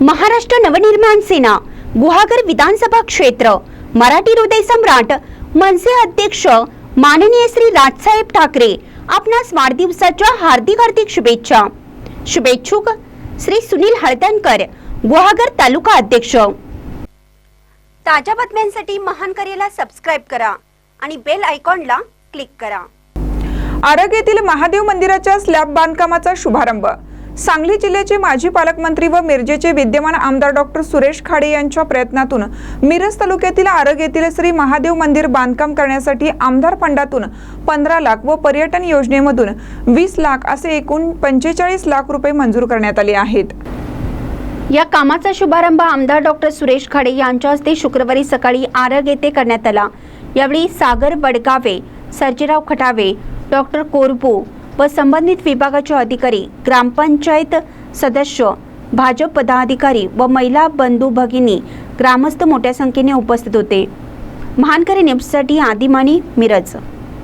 महाराष्ट्र नवनिर्माण सेना गुहागर विधानसभा क्षेत्र मराठी हृदय सम्राट मनसे अध्यक्ष माननीय श्री राजसाहेब ठाकरे आपणास वाढदिवसाच्या हार्दिक हार्दिक शुभेच्छा. शुभेच्छुक श्री सुनील हळदणकर गुहागर तालुका अध्यक्ष. ताज्या बातम्यांसाठी महान करेला सबस्क्राईब करा आणि बेल आयकॉनला क्लिक करा. आरग येथील महादेव मंदिराच्या स्लॅब बांधकामाचा शुभारंभ. सांगली जिल्ह्याचे माजी पालकमंत्री व मिरजेचे विद्यमान आमदार डॉक्टर सुरेश खाडे यांच्या प्रयत्नातून मिरज तालुक्यातील आरग येथील श्री महादेव मंदिर बांधकाम करण्यासाठी आमदार फंडातून पंधरा लाख व पर्यटन योजनेमधून वीस लाख असे एकूण पंचेचाळीस लाख रुपये मंजूर करण्यात आले आहेत. या कामाचा शुभारंभ आमदार डॉक्टर सुरेश खाडे यांच्या हस्ते शुक्रवारी सकाळी आरग येथे करण्यात आला. यावेळी सागर वडगावे सर्जेराव खटावे डॉक्टर कोरबू व संबंधित विभागाचे अधिकारी ग्रामपंचायत सदस्य भाजप पदाधिकारी व महिला बंधू भगिनी ग्रामस्थ मोठ्या संख्येने उपस्थित होते. महानकरी न्यूजसाठी आदिमानी मिरज.